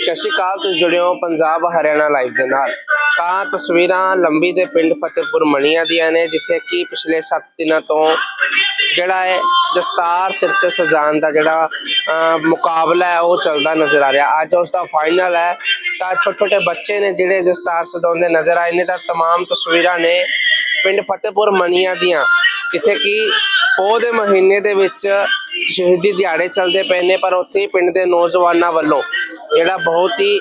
ਸਤਿ ਸ਼੍ਰੀ ਅਕਾਲ ਤੁਸੀਂ ਜੁੜੇ ਹੋ ਪੰਜਾਬ ਹਰਿਆਣਾ ਲਾਈਵ ਦੇ ਨਾਲ ਤਾਂ ਤਸਵੀਰਾਂ ਲੰਬੀ ਦੇ ਪਿੰਡ ਫਤਿਹਪੁਰ ਮਣੀਆਂ ਦੀਆਂ ਨੇ ਜਿੱਥੇ ਕਿ ਪਿਛਲੇ 7 ਦਿਨਾਂ ਤੋਂ ਜਿਹੜਾ ਹੈ ਦਸਤਾਰ ਸਿਰ ਤੇ ਸਜਾਉਣ ਦਾ ਜਿਹੜਾ ਅਹ, ਮੁਕਾਬਲਾ ਹੈ ਉਹ ਚੱਲਦਾ ਨਜ਼ਰ ਆ ਰਿਹਾ ਅੱਜ ਉਸ ਦਾ ਫਾਈਨਲ ਹੈ ਤਾਂ ਛੋਟੇ ਛੋਟੇ ਬੱਚੇ ਨੇ ਜਿਹੜੇ ਦਸਤਾਰ ਸਜਾਉਂਦੇ ਨਜ਼ਰ ਆਏ ਨੇ ਤਾਂ तमाम ਤਸਵੀਰਾਂ ਨੇ ਪਿੰਡ ਫਤਿਹਪੁਰ ਮਣੀਆਂ ਦੀਆਂ ਜਿੱਥੇ ਕਿ ਪੋਹ ਦੇ ਮਹੀਨੇ ਦੇ ਵਿੱਚ ਸ਼ਹੀਦੀ ਦਿਹਾੜੇ ਚੱਲਦੇ ਪਏ ਨੇ ਪਰ ਉੱਥੇ ਹੀ ਪਿੰਡ ਦੇ ਨੌਜਵਾਨਾਂ ਵੱਲੋਂ ਜਿਹੜਾ ਬਹੁਤ ਹੀ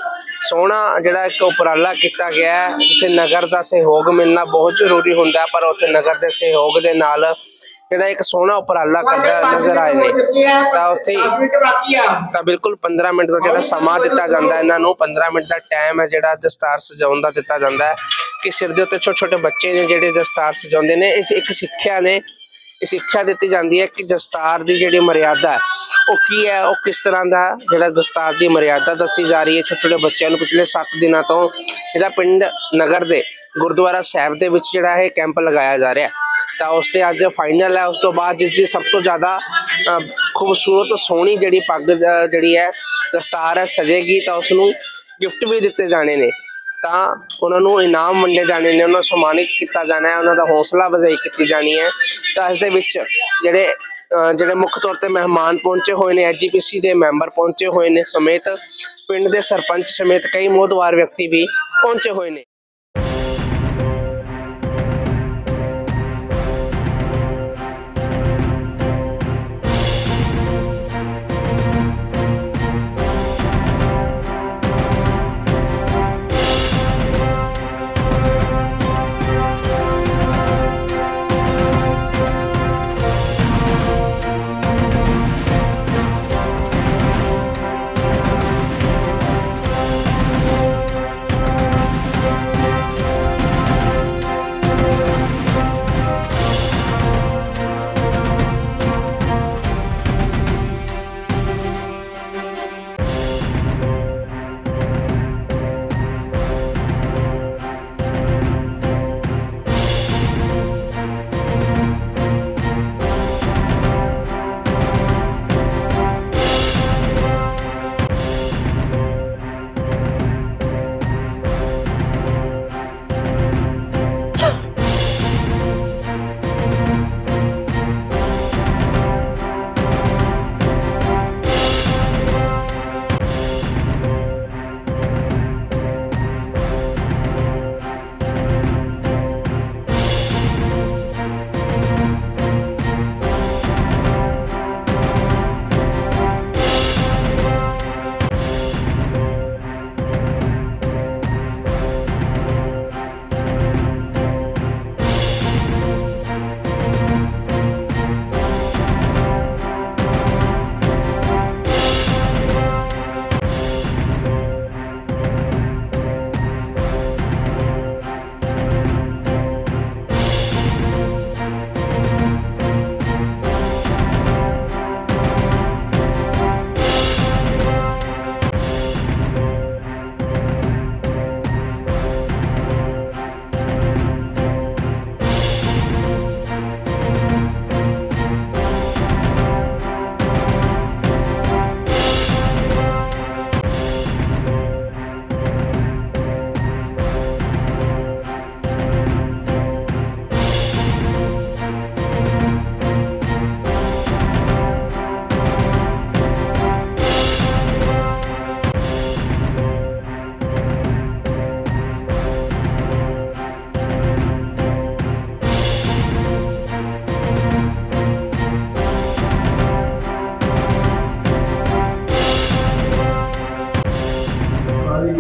ਸੋਹਣਾ ਜਿਹੜਾ ਇੱਕ ਉਪਰਾਲਾ ਕੀਤਾ ਗਿਆ ਹੈ ਜਿੱਥੇ ਨਗਰ ਦਾ ਸਹਿਯੋਗ ਮਿਲਣਾ ਬਹੁਤ ਜ਼ਰੂਰੀ ਹੁੰਦਾ ਪਰ ਉੱਥੇ ਨਗਰ ਦੇ ਸਹਿਯੋਗ ਦੇ ਨਾਲ ਜਿਹੜਾ ਇੱਕ ਸੋਹਣਾ ਉਪਰਾਲਾ ਕਰਦਾ ਨਜ਼ਰ ਆਏ ਨੇ। ਤਾਂ ਉੱਥੇ ਤਾਂ ਬਿਲਕੁਲ 15 ਮਿੰਟ ਦਾ ਜਿਹੜਾ ਸਮਾਂ ਦਿੱਤਾ ਜਾਂਦਾ ਇਹਨਾਂ ਨੂੰ 15 ਮਿੰਟ ਦਾ ਟਾਈਮ ਹੈ ਜਿਹੜਾ ਦਸਤਾਰ ਸਜਾਉਣ ਦਾ ਦਿੱਤਾ ਜਾਂਦਾ ਹੈ ਕਿ ਸਿਰ ਦੇ ਉੱਤੇ ਛੋਟੇ ਛੋਟੇ ਬੱਚੇ ਨੇ ਜਿਹੜੇ ਦਸਤਾਰ ਸਜਾਉਂਦੇ ਨੇ ਇਸ ਇੱਕ ਸਿੱਖਿਆ ਨੇ ਸਿੱਖਿਆ ਦਿੱਤੀ ਜਾਂਦੀ ਹੈ ਕਿ ਦਸਤਾਰ ਦੀ ਜਿਹੜੀ ਮਰਿਆਦਾ ਹੈ, ਉਹ ਕੀ ਹੈ, ਉਹ ਕਿਸ ਤਰ੍ਹਾਂ ਦਾ ਜਿਹੜਾ ਦਸਤਾਰ ਦੀ ਮਰਿਆਦਾ ਦੱਸੀ ਜਾ ਰਹੀ ਹੈ ਛੋਟੇ ਛੋਟੇ ਬੱਚਿਆਂ ਨੂੰ ਪਿਛਲੇ 7 ਦਿਨਾਂ ਤੋਂ ਜਿਹੜਾ ਪਿੰਡ ਨਗਰ ਦੇ ਗੁਰਦੁਆਰਾ ਸਾਹਿਬ ਦੇ ਵਿੱਚ ਜਿਹੜਾ ਇਹ ਕੈਂਪ ਲਗਾਇਆ ਜਾ ਰਿਹਾ ਤਾਂ ਉਸ ਤੇ ਅੱਜ ਫਾਈਨਲ ਹੈ, ਉਸ ਤੋਂ ਬਾਅਦ ਜਿਸ ਦੀ ਸਭ ਤੋਂ ਜ਼ਿਆਦਾ ਖੂਬਸੂਰਤ ਸੋਹਣੀ ਜਿਹੜੀ ਪੱਗ ਜਿਹੜੀ ਹੈ, ਦਸਤਾਰ ਹੈ, ਸਜੇਗੀ, ਤਾਂ ਉਸ ਨੂੰ ਗਿਫਟ ਵੀ ਦਿੱਤੇ ਜਾਣੇ ਨੇ। ਤਾਂ ਉਹਨਾਂ ਨੂੰ ਇਨਾਮ ਵੰਡੇ ਜਾਣੇ ਨੇ, ਉਹਨਾਂ ਨੂੰ ਸਨਮਾਨਿਤ ਕੀਤਾ ਜਾਣਾ ਹੈ, ਉਹਨਾਂ ਦਾ ਹੌਸਲਾ ਅਫਜ਼ਾਈ ਕੀਤੀ ਜਾਣੀ ਹੈ। ਤਾਂ ਇਸ ਦੇ ਵਿੱਚ ਜਿਹੜੇ ਜਿਹੜੇ ਮੁੱਖ ਤੌਰ ਤੇ ਮਹਿਮਾਨ ਪਹੁੰਚੇ ਹੋਏ ਨੇ ਐਜੀਪੀਸੀ ਦੇ ਮੈਂਬਰ ਪਹੁੰਚੇ ਹੋਏ ਨੇ ਸਮੇਤ, ਪਿੰਡ ਦੇ ਸਰਪੰਚ ਸਮੇਤ ਕਈ ਮੋਹਤਵਾਰ ਵਿਅਕਤੀ ਵੀ ਪਹੁੰਚੇ ਹੋਏ ਨੇ।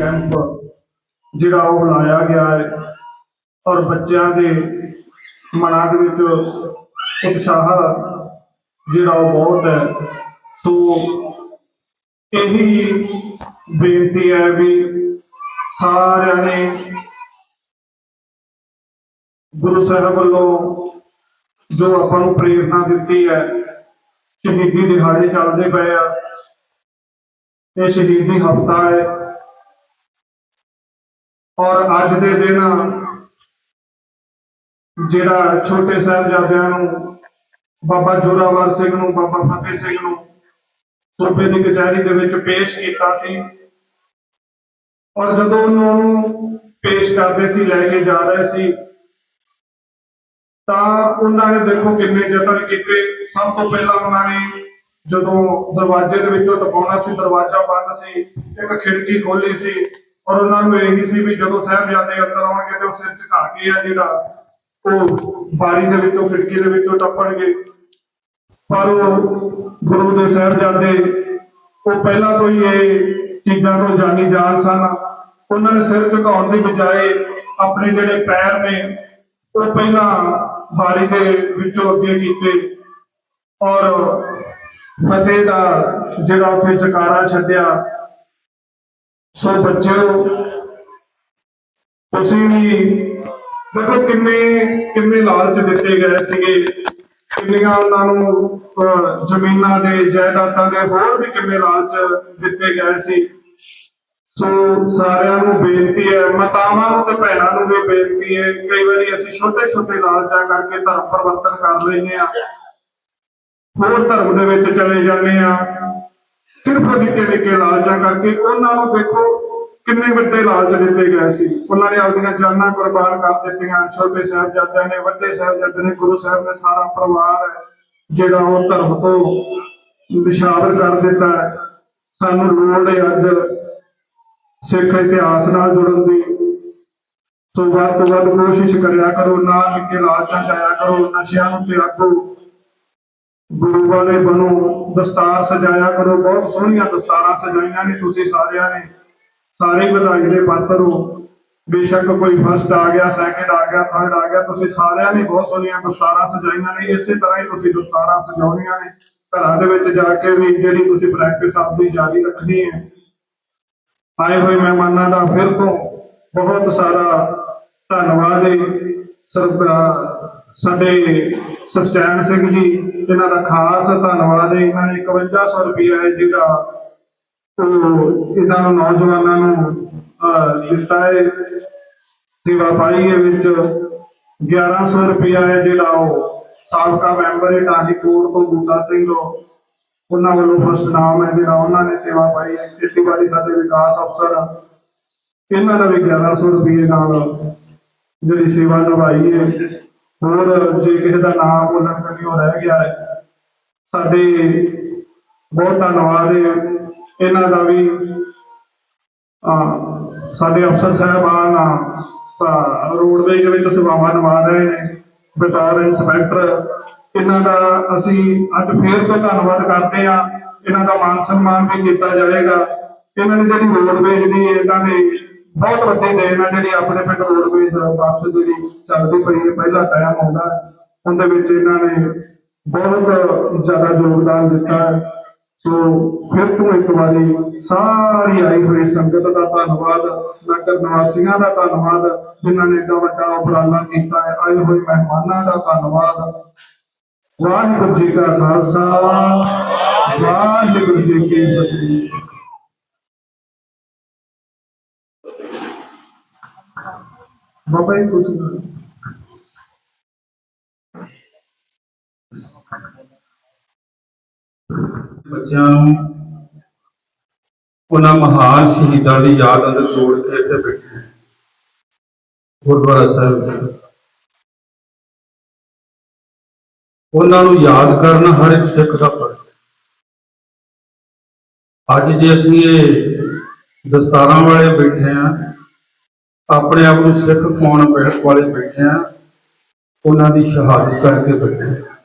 ਕੈਂਪ ਜਿਹੜਾ ਉਹ ਲਾਇਆ ਗਿਆ ਹੈ ਔਰ ਬੱਚਿਆਂ ਦੇ ਮਨਾਂ ਦੇ ਵਿੱਚ ਉਤਸ਼ਾਹ ਜਿਹੜਾ ਉਹ ਬਹੁਤ ਹੈ। ਸੋ ਇਹੀ ਬੇਨਤੀ ਹੈ ਵੀ ਸਾਰਿਆਂ ਨੇ ਗੁਰੂ ਸਾਹਿਬ ਵੱਲੋਂ ਜੋ ਆਪਾਂ ਨੂੰ ਪ੍ਰੇਰਣਾ ਦਿੱਤੀ ਹੈ, ਸ਼ਹੀਦੀ ਦਿਹਾੜੇ ਚੱਲਦੇ ਪਏ ਆ। ਇਹ ਸ਼ਹੀਦੀ ਹਫਤਾ ਹੈ। ਔਰ ਅੱਜ ਦੇ ਦਿਨ ਜਿਹੜਾ ਛੋਟੇ ਸਾਹਿਬਜ਼ਾਦਿਆਂ ਨੂੰ, ਬਾਬਾ ਜੋਰਾਵਰ ਸਿੰਘ ਨੂੰ, ਬਾਬਾ ਫਤਿਹ ਸਿੰਘ ਨੂੰ ਸੂਬੇ ਦੀ ਕਚਹਿਰੀ ਦੇ ਵਿੱਚ ਪੇਸ਼ ਕੀਤਾ ਸੀ। ਔਰ ਜਦੋਂ ਉਹਨਾਂ ਨੂੰ ਪੇਸ਼ ਕਰਦੇ ਸੀ, ਲੈ ਕੇ ਜਾ ਰਹੇ ਸੀ, ਤਾਂ ਉਹਨਾਂ ਨੇ ਦੇਖੋ ਕਿੰਨੇ ਯਤਨ ਕੀਤੇ। ਸਭ ਤੋਂ ਪਹਿਲਾਂ ਉਹਨਾਂ ਨੇ ਜਦੋਂ ਦਰਵਾਜ਼ੇ ਦੇ ਵਿੱਚੋਂ ਟਪਾਉਣਾ ਸੀ, ਦਰਵਾਜ਼ਾ ਬੰਦ ਸੀ, ਇੱਕ ਖਿੜਕੀ ਖੋਲੀ ਸੀ ਔਰ ਉਹਨਾਂ ਨੂੰ ਇਹੀ ਸੀ ਵੀ ਜਦੋਂ ਸਾਹਿਬਜ਼ਾਦੇ ਅੰਦਰ ਆਉਣਗੇ ਤੇ ਉਹ ਸਿਰ ਝੁਕਾ ਕੇ ਆ ਜਿਹੜਾ ਉਹ ਬਾਰੀ ਦੇ ਵਿੱਚੋਂ, ਖਿੜਕੀ ਦੇ ਵਿੱਚੋਂ ਟੱਪਣਗੇ। ਪਰ ਉਹ ਗੁਰੂ ਦੇ ਸਾਹਿਬਜ਼ਾਦੇ, ਉਹ ਪਹਿਲਾਂ ਤੋਂ ਹੀ ਇਹ ਚੀਜ਼ਾਂ ਤੋਂ ਜਾਣੀ ਜਾਣ ਸਨ। ਉਹਨਾਂ ਨੇ ਸਿਰ ਝੁਕਾਉਣ ਦੀ ਬਜਾਏ ਆਪਣੇ ਜਿਹੜੇ ਪੈਰ ਨੇ, ਉਹ ਪਹਿਲਾਂ ਬਾਰੀ ਦੇ ਵਿੱਚੋਂ ਅੱਗੇ ਕੀਤੇ। ਔਰ ਫਤਿਹ ਦਾ ਜਿਹੜਾ ਉੱਥੇ ਜਕਾਰਾ ਛੱਡਿਆ ਸੋ ਬੱਚਿਓ, ਤੁਸੀਂ ਵੀ ਦੇਖੋ ਕਿੰਨੇ ਕਿੰਨੇ ਲਾਲਚ ਦਿੱਤੇ ਗਏ ਸੀਗੇ। ਕਿੰਨੀਆਂ ਉਹਨਾਂ ਨੂੰ ਜ਼ਮੀਨਾਂ ਦੇ, ਜਾਇਦਾਦਾਂ ਦੇ ਹੋਰ ਵੀ ਕਿੰਨੇ ਲਾਲਚ ਦਿੱਤੇ ਗਏ ਸੀ। ਸੋ ਸਾਰਿਆਂ ਨੂੰ ਬੇਨਤੀ ਹੈ, ਮਾਤਾਵਾਂ ਨੂੰ ਤੇ ਭੈਣਾਂ ਨੂੰ ਵੀ ਬੇਨਤੀ ਹੈ, ਕਈ ਵਾਰੀ ਅਸੀਂ ਛੋਟੇ ਛੋਟੇ ਲਾਲਚਾਂ ਕਰਕੇ ਧਰਮ ਪਰਿਵਰਤਨ ਕਰ ਲੈਂਦੇ ਆ ਹੋਰ ਧਰਮ ਦੇ ਵਿੱਚ ਚਲੇ ਜਾਂਦੇ ਆ ਸਿਰਫ ਨਿੱਕੇ ਨਿੱਕੇ ਲਾਲਚਾਂ ਕਰਕੇ ਉਹਨਾਂ ਨੂੰ ਦੇਖੋ ਕਿੰਨੇ ਵੱਡੇ ਲਾਲਚ ਦਿੱਤੇ ਗਏ ਸੀ। ਉਹਨਾਂ ਨੇ ਆਪਣੀਆਂ ਜਾਨਾਂ ਕੁਰਬਾਨ ਕਰ ਦਿੱਤੀਆਂ। ਛੋਟੇ ਸਾਹਿਬਜ਼ਾਦਿਆਂ ਨੇ, ਵੱਡੇ ਸਾਹਿਬਜ਼ਾਦੇ ਨੇ, ਗੁਰੂ ਸਾਹਿਬ ਨੇ, ਸਾਰਾ ਪਰਿਵਾਰ ਜਿਹੜਾ ਉਹ ਧਰਮ ਤੋਂ ਵਿਸ਼ਾਲ ਕਰ ਦਿੱਤਾ ਸਾਨੂੰ ਲੋੜ ਹੈ ਅੱਜ ਸਿੱਖ ਇਤਿਹਾਸ ਨਾਲ ਜੁੜਨ ਦੀ। ਸੋ ਵੱਧ ਤੋਂ ਵੱਧ ਕੋਸ਼ਿਸ਼ ਕਰਿਆ ਕਰੋ, ਨਾ ਨਿੱਕੇ ਲਾਲਚਾਂ ਚ ਕਰੋ, ਨਸ਼ਿਆਂ ਨੂੰ ਤਿਆਗੋ ਗੁਰੂ ਵਾਲੇ ਬਣੋ ਦਸਤਾਰ ਸਜਾਇਆ ਕਰੋ, ਬਹੁਤ ਸੋਹਣੀਆਂ ਦਸਤਾਰਾਂ ਸਜਾਈਆਂ ਨੇ ਤੁਸੀਂ ਸਾਰਿਆਂ ਨੇ। ਸਾਰੇ ਵਧਾਈ ਦੇ ਪਾਤਰ ਹੋ। ਬੇਸ਼ੱਕ ਕੋਈ ਫਸਟ ਆ ਗਿਆ ਸੈਕਿੰਡ ਆ ਗਿਆ ਥਰਡ ਆ ਗਿਆ, ਤੁਸੀਂ ਸਾਰਿਆਂ ਨੇ ਬਹੁਤ ਸੋਹਣੀਆਂ ਦਸਤਾਰਾਂ ਸਜਾਈਆਂ ਨੇ। ਇਸੇ ਤਰ੍ਹਾਂ ਹੀ ਤੁਸੀਂ ਦਸਤਾਰਾਂ ਸਜਾਉਣੀਆਂ ਨੇ। ਘਰਾਂ ਦੇ ਵਿੱਚ ਜਾ ਕੇ ਵੀ ਜਿਹੜੀ ਤੁਸੀਂ ਪ੍ਰੈਕਟਿਸ ਆਪਦੀ ਜਾਰੀ ਰੱਖਣੀ ਹੈ। ਆਏ ਹੋਏ ਮਹਿਮਾਨਾਂ ਦਾ ਫਿਰ ਤੋਂ ਬਹੁਤ ਸਾਰਾ ਧੰਨਵਾਦ ਹੈ ਸਾਡੇ ਸਚੈਨ ਸਿੰਘ ਜੀ ਇਹਨਾਂ ਦਾ ਖਾਸ ਧੰਨਵਾਦ ਹੈ, ਇਹਨਾਂ ਨੇ 5100 ਰੁਪਇਆ ਹੈ ਜਿਹੜਾ ਉਹ ਇਹਨਾਂ ਨੂੰ ਨੌਜਵਾਨਾਂ ਨੂੰ ਦਿੱਤਾ ਹੈ। ਸੇਵਾ ਪਾਈ ਹੈ ਵਿੱਚ 1100 ਰੁਪਇਆ ਹੈ ਜਿਹੜਾ ਉਹ ਸਾਬਕਾ ਮੈਂਬਰ ਹੈ ਟਾਹੀ ਕੋਟ ਤੋਂ ਬੂਟਾ ਸਿੰਘ ਉਹਨਾਂ ਵੱਲੋਂ ਫਸਟ ਨਾਮ ਹੈ ਜਿਹੜਾ ਉਹਨਾਂ ਨੇ ਸੇਵਾ ਪਾਈ ਹੈ। ਖੇਤੀਬਾੜੀ ਸਾਡੇ ਵਿਕਾਸ ਅਫਸਰ, ਇਹਨਾਂ ਦਾ ਵੀ 1100 ਰੁਪਏ ਨਾਲ ਜਿਹੜੀ ਸੇਵਾ ਨਿਭਾਈ ਹੈ। ਹੋਰ ਜੇ ਕਿਸੇ ਦਾ ਨਾਮ ਬੋਲਣ ਕਰੀ ਉਹ ਰਹਿ ਗਿਆ ਹੈ। ਸਾਡੇ ਬਹੁਤ ਧੰਨਵਾਦ ਹੈ। ਇਹਨਾਂ ਦਾ ਵੀ ਸਾਡੇ ਅਫਸਰ ਸਾਹਿਬਾਨ ਤਾਂ ਰੋਡਵੇਜ਼ ਦੇ ਵਿੱਚ ਸੇਵਾਵਾਂ ਨਿਭਾ ਰਹੇ ਨੇ। ਬਤੌਰ ਇੰਸਪੈਕਟਰ, ਇਹਨਾਂ ਦਾ ਅਸੀਂ ਅੱਜ ਫੇਰ ਤੋਂ ਧੰਨਵਾਦ ਕਰਦੇ ਹਾਂ। ਇਹਨਾਂ ਦਾ ਮਾਨ ਸਨਮਾਨ ਵੀ ਕੀਤਾ ਜਾਏਗਾ। ਇਹਨਾਂ ਨੇ ਜਿਹੜੀ ਰੋਡਵੇਜ਼ ਦੀ ਇਹਨਾਂ ਨੇ ਬਹੁਤ ਵੱਡੀ ਦੇਣ ਆ ਜਿਹੜੀ ਆਪਣੇ ਪਿੰਡ ਰੋਡਵੇਜ਼ ਬੱਸ ਜਿਹੜੀ ਚੱਲਦੀ ਪਈ ਹੈ, ਪਹਿਲਾ ਟਾਈਮ ਆਉਂਦਾ ਉਹਦੇ ਵਿੱਚ ਇਹਨਾਂ ਨੇ ਬਹੁਤ ਜ਼ਿਆਦਾ ਯੋਗਦਾਨ ਦਿੱਤਾ ਸੋ ਫਿਰ ਤੋਂ ਇੱਕ ਵਾਰੀ ਸਾਰੀ ਆਈ ਹੋਈ ਸੰਗਤ ਦਾ ਧੰਨਵਾਦ ਨਗਰ ਨਿਵਾਸੀਆਂ ਦਾ ਧੰਨਵਾਦ, ਜਿਨ੍ਹਾਂ ਨੇ ਏਡਾ ਵੱਡਾ ਉਪਰਾਲਾ ਕੀਤਾ ਹੈ। ਆਏ ਹੋਏ ਮਹਿਮਾਨਾਂ ਦਾ ਧੰਨਵਾਦ। ਵਾਹਿਗੁਰੂ ਜੀ ਕਾ ਖਾਲਸਾ, ਵਾਹਿਗੁਰੂ ਜੀ ਕੀ ਫਤਿਹ। ਬਾਬਾ ਜੀ ਕੁਝ ਬੱਚਿਆਂ ਨੂੰ ਉਹਨਾਂ ਮਹਾਨ ਸ਼ਹੀਦਾਂ ਦੀ ਯਾਦ ਅੰਦਰ ਜੋੜ ਕੇ ਇੱਥੇ ਬੈਠੇ ਗੁਰਦੁਆਰਾ ਸਾਹਿਬ ਉਹਨਾਂ ਨੂੰ ਯਾਦ ਕਰਨਾ ਹਰ ਇੱਕ ਸਿੱਖ ਦਾ ਫਰਜ਼ ਹੈ। ਅੱਜ ਜੇ ਅਸੀਂ ਇਹ ਦਸਤਾਰਾਂ ਵਾਲੇ ਬੈਠੇ ਆ ਆਪਣੇ ਆਪ ਨੂੰ ਸਿੱਖ ਬੈਠ ਵਾਲੇ ਬੈਠੇ ਆ ਉਹਨਾਂ ਦੀ ਸ਼ਹਾਦਤ ਕਰਕੇ ਬੈਠੇ ਹਾਂ।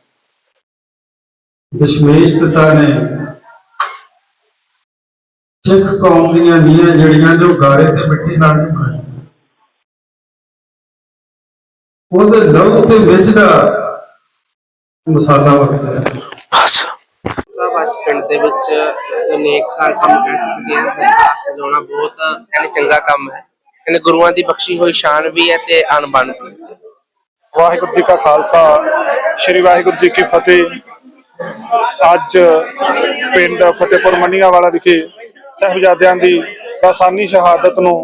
ਦਸ਼ਮੇਸ਼ ਪਿਤਾ ਨੇ ਸਿੱਖ ਕੌਮ ਦੀਆਂ ਨੀਆਂ ਜਿਹੜੀਆਂ ਜੋ ਗਾਰੇ ਤੇ ਮਿੱਟੀ ਨਾਲ ਨਹੀਂ ਖਾਈ ਉਹਦੇ ਲਹੂ ਤੇ ਵਿੱਚ ਦਾ ਮਸਾਲਾ ਬਸ। ਸਭ ਅੱਜ ਪਿੰਡ ਦੇ ਵਿੱਚ ਅਨੇਕ ਘਰ ਕੰਮ ਕਹਿ ਸਕਦੇ ਹਾਂ ਦਸਤਾਰ ਸਜਾਉਣਾ ਬਹੁਤ ਕਹਿੰਦੇ ਚੰਗਾ ਕੰਮ ਹੈ। ਕਹਿੰਦੇ ਗੁਰੂਆਂ ਦੀ ਬਖਸ਼ੀ ਹੋਈ ਸ਼ਾਨ ਵੀ ਹੈ ਤੇ ਅਣਬਣ ਵੀ। ਵਾਹਿਗੁਰੂ ਜੀ ਕਾ ਖਾਲਸਾ, ਸ੍ਰੀ ਵਾਹਿਗੁਰੂ ਜੀ ਕੀ ਫਤਿਹ। ਅੱਜ ਪਿੰਡ ਫਤਿਹਪੁਰ ਮੰਨੀਆਂ ਵਾਲਾ ਵਿਖੇ ਸਹਿਬਜ਼ਾਦਿਆਂ ਦੀ ਲਾਸਾਨੀ ਸ਼ਹਾਦਤ ਨੂੰ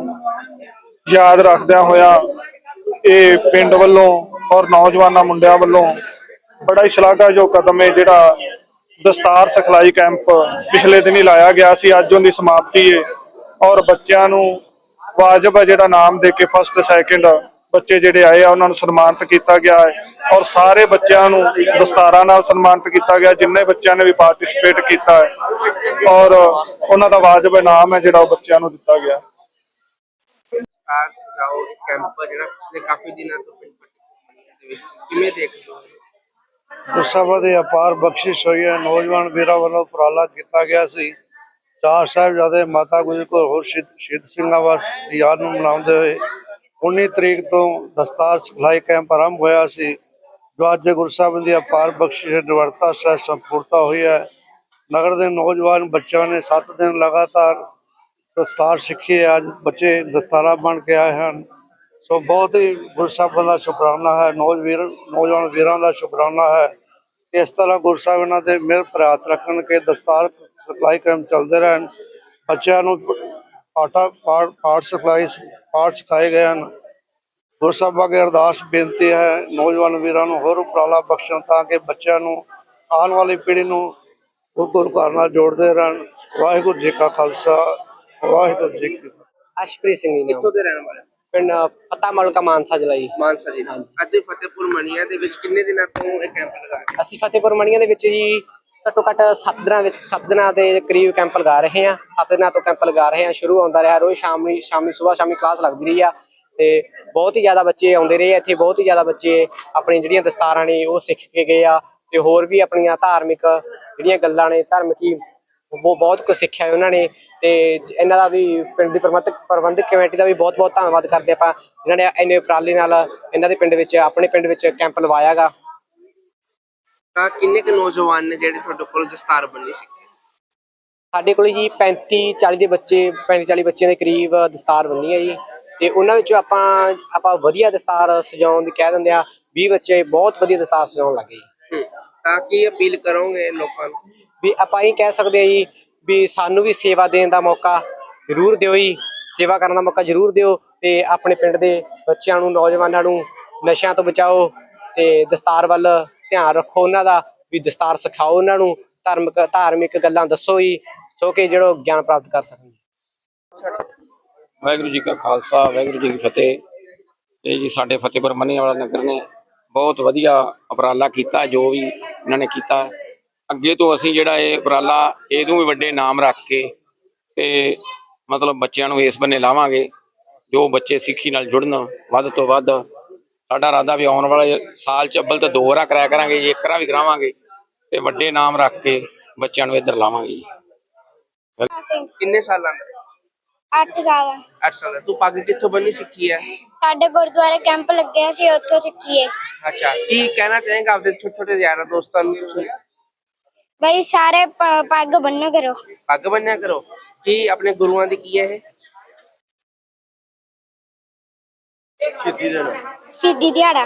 ਯਾਦ ਰੱਖਦਿਆਂ ਹੋਇਆ ਇਹ ਪਿੰਡ ਵੱਲੋਂ ਔਰ ਨੌਜਵਾਨਾਂ ਮੁੰਡਿਆਂ ਵੱਲੋਂ ਬੜਾ ਹੀ ਸ਼ਲਾਘਾਯੋਗ ਕਦਮ ਹੈ ਜਿਹੜਾ ਦਸਤਾਰ ਸਿਖਲਾਈ ਕੈਂਪ ਪਿਛਲੇ ਦਿਨ ਹੀ ਲਾਇਆ ਗਿਆ ਸੀ। ਅੱਜ ਉਹਦੀ ਸਮਾਪਤੀ ਹੈ ਔਰ ਬੱਚਿਆਂ ਨੂੰ ਵਾਜਬ ਹੈ ਜਿਹੜਾ ਨਾਮ ਦੇ ਕੇ ਫਸਟ ਸੈਕਿੰਡ ਬੱਚੇ ਜਿਹੜੇ ਆਏ ਆ ਉਹਨਾਂ ਨੂੰ ਸਨਮਾਨਿਤ ਕੀਤਾ ਗਿਆ ਹੈ। ਔਰ ਸਾਰੇ ਬੱਚਿਆਂ ਨੂੰ ਦਸਤਾਰਾਂ ਨਾਲ ਸਨਮਾਨਿਤ ਕੀਤਾ ਗਿਆ ਜਿੰਨੇ ਬੱਚਿਆਂ ਨੇ ਵੀ ਪਾਰਟਿਸਿਪੇਟ ਕੀਤਾ ਹੈ। ਔਰ ਉਹਨਾਂ ਦਾ ਵਾਜਬ ਇਨਾਮ ਹੈ ਜਿਹੜਾ ਉਹ ਬੱਚਿਆਂ ਨੂੰ ਦਿੱਤਾ ਗਿਆ। ਸਟਾਰ ਸਜਾਓ ਕੈਂਪ ਜਿਹੜਾ ਪਿਛਲੇ ਕਾਫੀ ਦਿਨਾਂ ਤੋਂ ਪਿੰਡ ਫਤਿਹਪੁਰ ਦੇ ਵਿੱਚ ਕਿਵੇਂ ਦੇਖਦੇ ਹੋ? ਗੁਰਸਭਾ ਦੀ ਅਪਾਰ ਬਖਸ਼ਿਸ਼ ਹੋਈ ਹੈ। ਨੌਜਵਾਨ ਵੀਰਾਂ ਵੱਲੋਂ ਉਪਰਾਲਾ ਕੀਤਾ ਗਿਆ ਸੀ। ਚਾਰ ਸਾਹਿਬਜ਼ਾਦੇ ਮਾਤਾ ਗੁਜਰ ਕੌਰ ਸ਼ਹੀਦ ਸਿੰਘਾਂ ਵਾਸਤੇ ਯਾਦ ਨੂੰ ਮਨਾਉਂਦੇ ਹੋਏ 19 ਤਰੀਕ ਤੋਂ ਦਸਤਾਰ ਸਿਖਲਾਈ ਕੈਂਪ ਆਰੰਭ ਹੋਇਆ ਸੀ, ਜੋ ਅੱਜ ਗੁਰਸਭਾ ਦੀ ਅਪਾਰ ਬਖਸ਼ਿਸ਼ ਨਿਵਰਤਾ ਸਹਿ ਸੰਪੂਰਤਾ ਹੋਈ ਹੈ। ਨਗਰ ਦੇ ਨੌਜਵਾਨ ਬੱਚਿਆਂ ਨੇ 7 ਦਿਨ ਲਗਾਤਾਰ ਦਸਤਾਰ ਸਿੱਖੀ ਹੈ। ਅੱਜ ਬੱਚੇ ਦਸਤਾਰਾਂ ਬਣ ਕੇ ਆਏ ਹਨ। ਸੋ ਬਹੁਤ ਹੀ ਗੁਰਸਾਹਿਬਾਂ ਦਾ ਸ਼ੁਕਰਾਨਾ ਹੈ। ਨੌਜਵੀਰ, ਨੌਜਵਾਨ ਵੀਰਾਂ ਦਾ ਸ਼ੁਕਰਾਨਾ ਹੈ। ਇਸ ਤਰ੍ਹਾਂ ਗੁਰਸਾਹਿਬ ਇਹਨਾਂ ਦੇ ਮਿਹਰ ਪ੍ਰਾਤ ਰੱਖਣ ਕੇ ਦਸਤਾਰ ਸਿਖਲਾਈ ਕੈਂਪ ਚੱਲਦੇ ਰਹਿਣ। ਬੱਚਿਆਂ ਨੂੰ ਪਾਠਾ ਪਾਠ ਪਾਠ ਸਿਖਲਾਈ ਪਾਠ ਸਿਖਾਏ ਗਏ ਹਨ। ਗੁਰਸਾਹਿਬਾਂ ਅੱਗੇ ਅਰਦਾਸ ਬੇਨਤੀ ਹੈ ਨੌਜਵਾਨ ਵੀਰਾਂ ਨੂੰ ਹੋਰ ਉਪਰਾਲਾ ਬਖਸ਼ਣ ਤਾਂ ਕਿ ਬੱਚਿਆਂ ਨੂੰ ਆਉਣ ਵਾਲੀ ਪੀੜ੍ਹੀ ਨੂੰ ਉਹ ਗੁਰੂ ਘਰ ਨਾਲ ਜੋੜਦੇ ਰਹਿਣ। ਵਾਹਿਗੁਰੂ ਜੀ ਕਾ ਖਾਲਸਾ ਵਾਹਿਗੁਰੂ ਜੀ ਕੀ ਫਤਿਹ। ਅਸ਼ਪ੍ਰੀਤ ਸਿੰਘ ਜੀ ਨਾਮ ਕਿੱਥੋਂ ਦੇ ਰਹਿਣ ਵਾਲੇ? ਪਿੰਡ ਪਤਾ ਮਲਕਾ ਮਾਨਸਾ ਜਲਾਈ ਮਾਨਸਾ ਜੀ। ਅੱਜ ਫਤਿਹਪੁਰ ਮਣੀਆਂ ਦੇ ਵਿੱਚ ਕਿੰਨੇ ਦਿਨਾਂ ਤੋਂ ਇਹ ਕੈਂਪ ਲਗਾ ਰਹੇ? ਅਸੀਂ ਫਤਿਹਪੁਰ ਮਣੀਆਂ ਦੇ ਵਿੱਚ ਜੀ ਘੱਟੋ ਘੱਟ 7 ਦਿਨਾਂ ਵਿੱਚ 7 ਦਿਨਾਂ ਦੇ ਕਰੀਬ ਕੈਂਪ ਲਗਾ ਰਹੇ ਹਾਂ। 7 ਦਿਨਾਂ ਤੋਂ ਕੈਂਪ ਲਗਾ ਰਹੇ ਹਾਂ। ਸ਼ੁਰੂ ਹੁੰਦਾ ਰਿਹਾ। ਰੋਜ਼ ਸ਼ਾਮੀ ਸ਼ਾਮੀ ਸਵੇਰ ਸ਼ਾਮੀ ਕਲਾਸ ਲੱਗਦੀ ਰਹੀ ਆ ਤੇ ਬਹੁਤ ਹੀ ਜ਼ਿਆਦਾ ਬੱਚੇ ਆਉਂਦੇ ਰਹੇ ਆ। ਇੱਥੇ ਬਹੁਤ ਹੀ ਜ਼ਿਆਦਾ ਬੱਚੇ ਆਪਣੀ ਜਿਹੜੀਆਂ ਦਸਤਾਰਾਂ ਨੇ ਉਹ ਸਿੱਖ ਕੇ ਗਏ ਆ ਤੇ ਹੋਰ ਵੀ ਆਪਣੀਆਂ ਧਾਰਮਿਕ ਜਿਹੜੀਆਂ ਗੱਲਾਂ ਨੇ ਧਾਰਮਿਕੀ ਉਹ ਬਹੁਤ ਕੁਝ ਸਿੱਖਿਆ ਉਹਨਾਂ ਨੇ। ਤੇ ਇਹਨਾਂ ਦਾ ਵੀ ਪਿੰਡ ਦੀ ਪ੍ਰਬੰਧਕ ਪ੍ਰਬੰਧਕ ਕਮੇਟੀ ਦਾ ਵੀ ਬਹੁਤ ਬਹੁਤ ਧੰਨਵਾਦ ਕਰਦੇ ਆਪਾਂ ਜਿਨ੍ਹਾਂ ਨੇ ਇੰਨੇ ਉਪਰਾਲੇ ਨਾਲ ਇਹਨਾਂ ਦੇ ਪਿੰਡ ਵਿੱਚ ਆਪਣੇ ਪਿੰਡ ਵਿੱਚ ਕੈਂਪ ਲਵਾਇਆਗਾ। ਤਾਂ ਕਿੰਨੇ ਕੁ ਨੌਜਵਾਨ ਨੇ ਜਿਹੜੇ ਤੁਹਾਡੇ ਕੋਲ ਦਸਤਾਰ ਬੰਨੀ ਸੀ? ਸਾਡੇ ਕੋਲ ਜੀ 35 40 ਦੇ ਬੱਚੇ 35 40 ਬੱਚਿਆਂ ਦੇ ਕਰੀਬ ਦਸਤਾਰ ਬੰਨੀ ਹੈ ਜੀ। ਤੇ ਉਹਨਾਂ ਵਿੱਚੋਂ ਆਪਾਂ ਆਪਾਂ ਵਧੀਆ ਦਸਤਾਰ ਸਜਾਉਣ ਦੀ ਕਹਿ ਦਿੰਦੇ ਆ 20 ਬੱਚੇ ਬਹੁਤ ਵਧੀਆ ਦਸਤਾਰ ਸਜਾਉਣ ਲੱਗੇ ਜੀ। ਤਾਂ ਕੀ ਅਪੀਲ ਕਰੋਗੇ ਲੋਕਾਂ ਨੂੰ? ਵੀ ਆਪਾਂ ਇਹ ਕਹਿ ਸਕਦੇ ਆ ਜੀ ਵੀ ਸਾਨੂੰ ਵੀ ਸੇਵਾ ਦੇਣ ਦਾ ਮੌਕਾ ਜ਼ਰੂਰ ਦਿਓ ਜੀ। ਸੇਵਾ ਕਰਨ ਦਾ ਮੌਕਾ ਜ਼ਰੂਰ ਦਿਓ ਤੇ ਆਪਣੇ ਪਿੰਡ ਦੇ ਬੱਚਿਆਂ ਨੂੰ, ਨੌਜਵਾਨਾਂ ਨੂੰ ਨਸ਼ਿਆਂ ਤੋਂ ਬਚਾਓ ਤੇ ਦਸਤਾਰ ਵੱਲ ਧਿਆਨ ਰੱਖੋ ਉਹਨਾਂ ਦਾ, ਵੀ ਦਸਤਾਰ ਸਿਖਾਓ ਉਹਨਾਂ ਨੂੰ, ਧਾਰਮਿਕ ਧਾਰਮਿਕ ਗੱਲਾਂ ਦੱਸੋ ਜੀ, ਸੋ ਕਿ ਜਿਹੜਾ ਗਿਆਨ ਪ੍ਰਾਪਤ ਕਰ ਸਕਣ। ਵਾਹਿਗੁਰੂ ਜੀ ਕਾ ਖਾਲਸਾ, ਵਾਹਿਗੁਰੂ ਜੀ ਕੀ ਫਤਿਹ। ਇਹ ਜੀ ਸਾਡੇ ਫਤਿਹਪੁਰ ਮੰਨੀਆਂ ਵਾਲਾ ਨਗਰ ਨੇ ਬਹੁਤ ਵਧੀਆ ਉਪਰਾਲਾ ਕੀਤਾ, ਜੋ ਵੀ ਇਹਨਾਂ ਨੇ ਕੀਤਾ। ਅੱਗੇ ਤੋਂ ਅਸੀਂ ਜਿਹੜਾ ਇਹ ਉਪਰਾਲਾ ਇਹਨੂੰ ਵੀ ਵੱਡੇ ਨਾਮ ਰੱਖ ਕੇ ਤੇ ਮਤਲਬ ਬੱਚਿਆਂ ਨੂੰ ਇਸ ਬੰਨੇ ਲਾਵਾਂਗੇ ਜੋ ਬੱਚੇ ਸਿੱਖੀ ਨਾਲ ਜੁੜਨ ਵੱਧ ਤੋਂ ਵੱਧ ਸਾਡਾ ਇਰਾਦਾ ਵੀ ਆਉਣ ਵਾਲੇ ਸਾਲ ਚ ਅੱਬਲ ਤਾਂ ਦੋ ਵਾਰਾ ਕਰਾਇਆ ਕਰਾਂਗੇ ਜੀ ਇੱਕ ਵਾਰਾ ਵੀ ਕਰਾਵਾਂਗੇ ਤੇ ਵੱਡੇ ਨਾਮ ਰੱਖ ਕੇ ਬੱਚਿਆਂ ਨੂੰ ਇੱਧਰ ਲਾਵਾਂਗੇ ਜੀ। ਕਿੰਨੇ ਸਾਲਾਂ ਦਾ? 8 ਸਾਲ 8 ਸਾਲ ਦਾ। ਤੂੰ ਪੱਗ ਕਿੱਥੋਂ ਬੰਨੀ ਸਿੱਖੀ ਹੈ ਸਾਡੇ ਗੁਰਦੁਆਰੇ ਕੈਂਪ ਲੱਗਿਆ ਸੀ ਉੱਥੋਂ ਸਿੱਖੀਏ ਅੱਛਾ ਕੀ ਕਹਿਣਾ ਚਾਹੇਗਾ ਆਪਦੇ ਛੋਟੇ ਛੋਟੇ ਯਾਰਾਂ ਦੋਸਤਾਂ ਨੂੰ ਤੁਸੀਂ? ਬਈ ਸਾਰੇ ਪ- ਪੱਗ ਬੰਨ੍ਹ ਕਰੋ। ਪੱਗ ਬੰਨਿਆ ਕਰੋ। ਕੀ ਆਪਣੇ ਗੁਰੂਆਂ ਦੀ ਕੀ ਹੈ ਇਹ? ਸਿੱਧੀ ਦਿਹਾੜਾ।